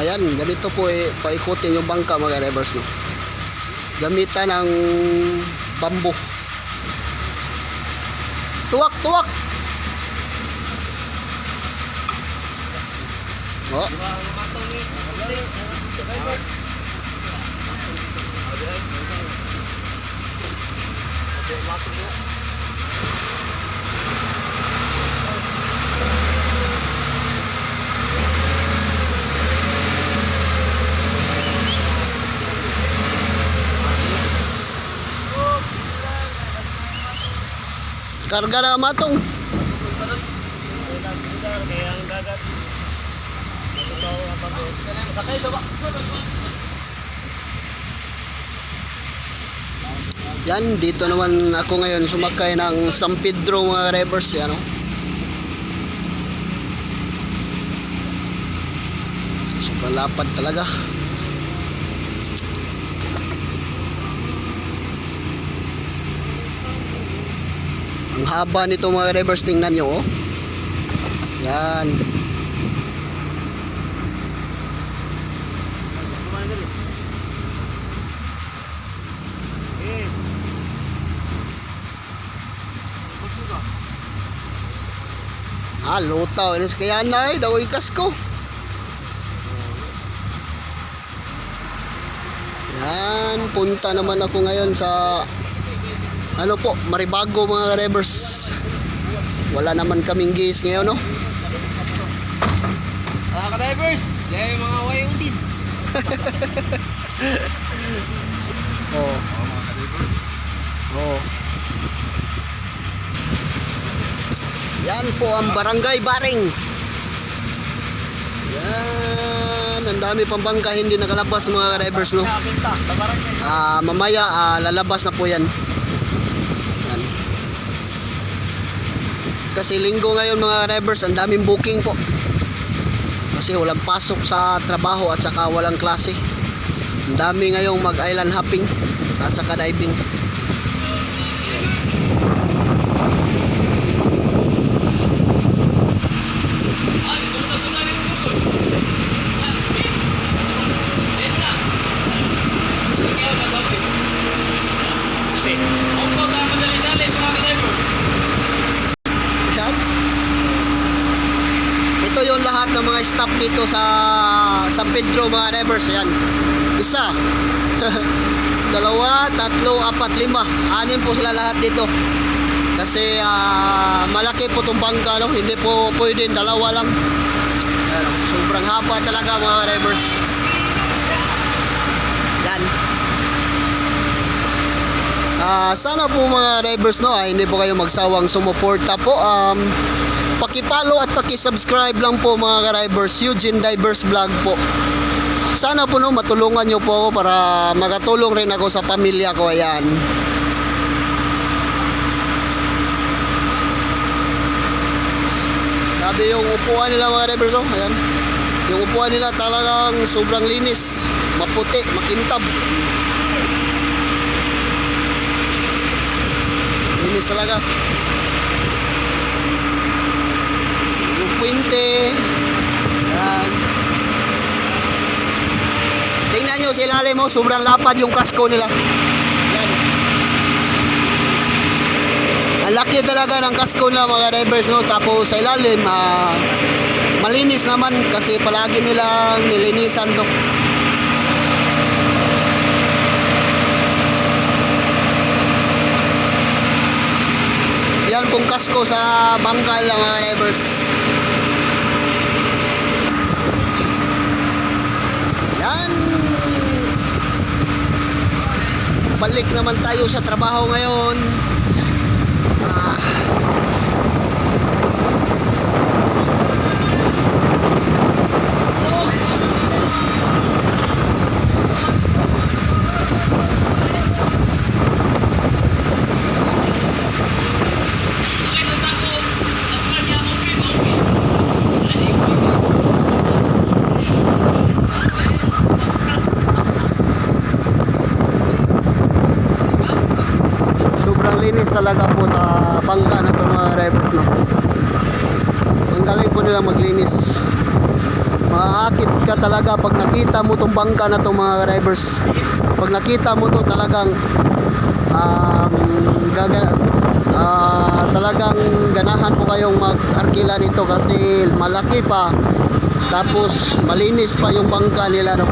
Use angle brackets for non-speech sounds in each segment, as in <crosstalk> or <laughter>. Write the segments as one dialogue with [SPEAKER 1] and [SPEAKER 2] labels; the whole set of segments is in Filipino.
[SPEAKER 1] Ayan, ganito po eh, paikutin yung bangka mga drivers no. Gamitan ng bamboo. Tuwak, tuwak! Oh, karga na matong. Yan, dito naman ako ngayon sumakay ng San Pedro mga drivers, yan o. Sobrang lapad talaga. Ang haba nito mga drivers, tingnan nyo oh. Yan. Ah, lutaw. Inis kaya na eh. Daw ikas ko. Yan. Punta naman ako ngayon sa ano po, Maribago mga drivers. Wala naman kaming gas ngayon, no?
[SPEAKER 2] Mga ka-divers, kaya yung mga wayo din. <laughs>
[SPEAKER 1] Oo. Oo. Yan po ang barangay Baring. Yan. Ang dami pang bangka hindi nakalabas mga drivers, no? Ah, mamaya ah, lalabas na po yan. Yan. Kasi linggo ngayon mga drivers, ang daming booking po. Kasi walang pasok sa trabaho at saka walang klase. Ang dami ngayong mag-island hopping at saka diving. Yan. Ito yung staff dito sa San Pedro mga drivers. Yan. Isa. <laughs> Dalawa, tatlo, apat, lima. Anim po sila lahat dito. Kasi ah, malaki po itong bangka. No? Hindi po pwede dalawa lang. Yan. Sobrang haba talaga mga drivers. Yan. Ah, sana po mga drivers no, ay hindi po kayo magsawang sumuporta po. Um, paki-follow at paki-subscribe lang po mga drivers Eugene Divers Vlog po. Sana po no, matulungan nyo po ako para makatulong rin ako sa pamilya ko. Ayan. Sabi yung upuan nila mga drivers oh, ayan. Yung upuan nila talagang sobrang linis, maputi, makintab. Linis talaga. Yung puwinte. Yan. Tingnan nyo sa ilalim mo, sobrang lapad yung kasko nila. Ang laki talaga ng kasko nila mga divers no. Tapos sa ilalim, ah, malinis naman kasi palagi nilang nilinisan to. Yan pong kasko sa bangkal ng mga drivers. Yan. Balik naman tayo sa trabaho ngayon. Ah. sobrang linis talaga po sa bangka na ito mga drivers no? Ang galing po nila maglinis. Maakit ka talaga pag nakita mo tong bangka na to mga drivers. Pag nakita mo to talagang um, gaga, ah, talagang ganahan po kayong mag-arkila nito kasi malaki pa. Tapos malinis pa yung bangka nila no?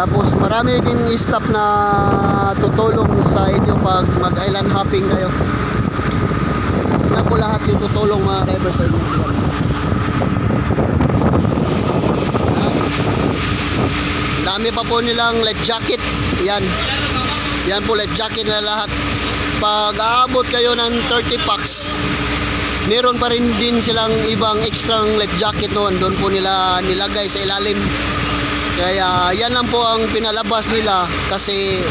[SPEAKER 1] Tapos marami din staff na tutulong sa inyo pag mag-island hopping kayo sila po lahat yung tutulong mga drivers sa inyo. Dami pa po nilang life jacket. Yan. Yan po life jacket na lahat. Pag aabot kayo ng 30 packs, meron pa rin din silang ibang extra life jacket noon. Doon po nila nilagay sa ilalim. Kaya yan lang po ang pinalabas nila kasi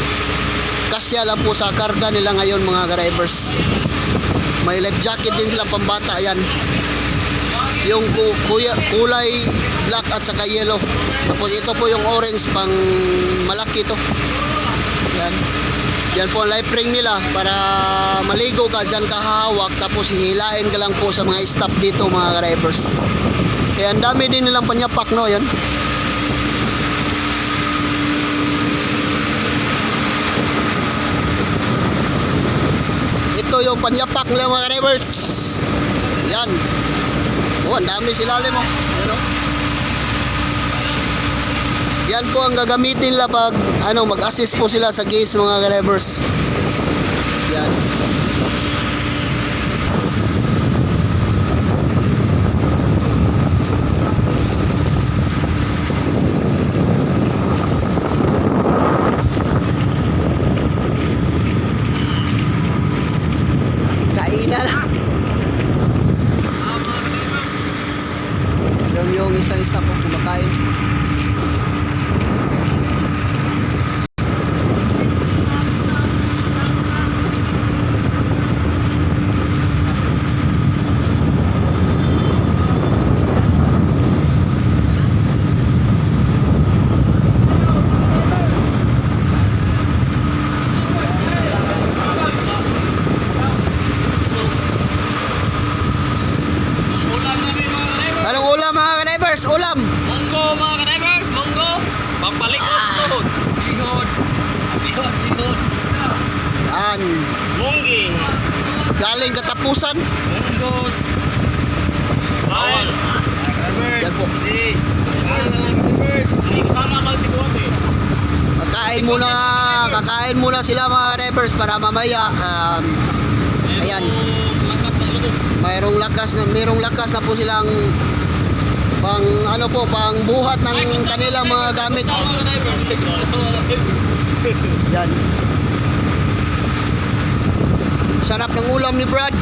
[SPEAKER 1] kasya lang po sa karga nila ngayon mga drivers. May life jacket din sila pambata yan yung ku- kuya, kulay black at saka yellow. Tapos ito po yung orange pang malaki to. Yan. Yan po ang life ring nila para maligo ka dyan ka hahawak tapos hihilain ka lang po sa mga staff dito mga drivers. Kaya ang dami din nilang panyapak no yan. Ito yung panyapak nila mga drivers. Yan. Oh, ang dami sila mo. Yan, oh. Yan po ang gagamitin nila pag ano, mag-assist po sila sa case mga drivers. Yan. Kainan lang. Yung yung isang staff po kumakain.
[SPEAKER 2] Ulam namin mga kadivers.
[SPEAKER 1] Anong ulam mga drivers? Ulam!
[SPEAKER 2] Monggo mga kadivers. Monggo. Pampalikot. Bihod. Bihod. Bihod.
[SPEAKER 1] Yan.
[SPEAKER 2] Mungging.
[SPEAKER 1] Galing katapusan.
[SPEAKER 2] Munggos. Bawal.
[SPEAKER 1] Po.
[SPEAKER 2] Hindi.
[SPEAKER 1] Kakain muna, kakain muna sila mga drivers para mamaya um, Ayan. Mayroong lakas na mayroong lakas na po silang pang ano po pang buhat ng kanilang mga gamit. Yan. Sarap ng ulam ni Brad.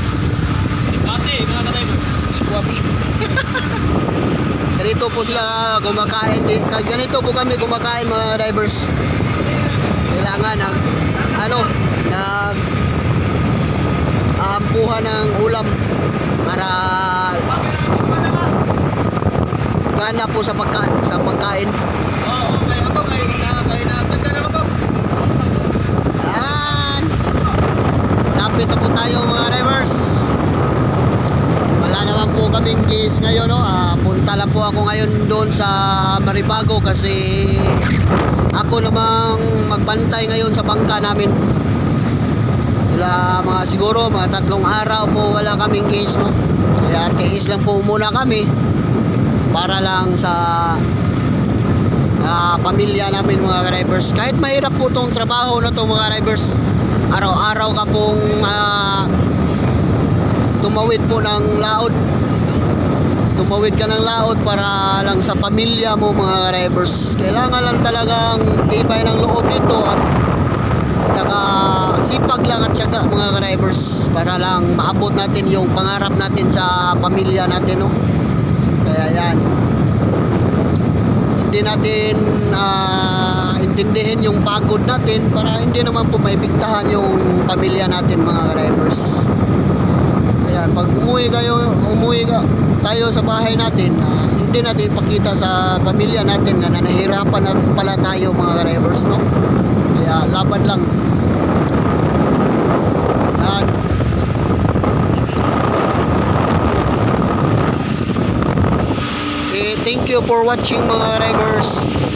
[SPEAKER 2] Pati mga kadivers.
[SPEAKER 1] Squash. <laughs> Ganito po sila kumakain. eh. Ganito po kami kumakain mga drivers. Kailangan ng ano, nag aampuhan ng ulam para gana po sa pagkain sa pagkain. Yan. Lapit na po tayo mga drivers. Wala naman po kaming case ngayon, no? Ah, punta lang po ako ngayon doon sa Maribago kasi ako namang magbantay ngayon sa bangka namin. Sila mga siguro mga tatlong araw po wala kaming case, no? Kaya tiis lang po muna kami para lang sa ah, pamilya namin mga drivers. Kahit mahirap po tong trabaho na to mga drivers, araw-araw ka pong ah, tumawid po ng laot. Tumawid ka ng laot para lang sa pamilya mo mga drivers. Kailangan lang talagang tibay ng loob nito at saka sipag lang at syaga mga drivers para lang maabot natin yung pangarap natin sa pamilya natin no. Kaya yan. Hindi natin ah, intindihin yung pagod natin para hindi naman po maipiktahan yung pamilya natin mga drivers. Ayan, pag umuwi kayo, umuwi ka, tayo sa bahay natin, ah, hindi natin ipakita sa pamilya natin na nahihirapan na pala tayo mga drivers, no? Kaya laban lang. Thank you for watching mga drivers.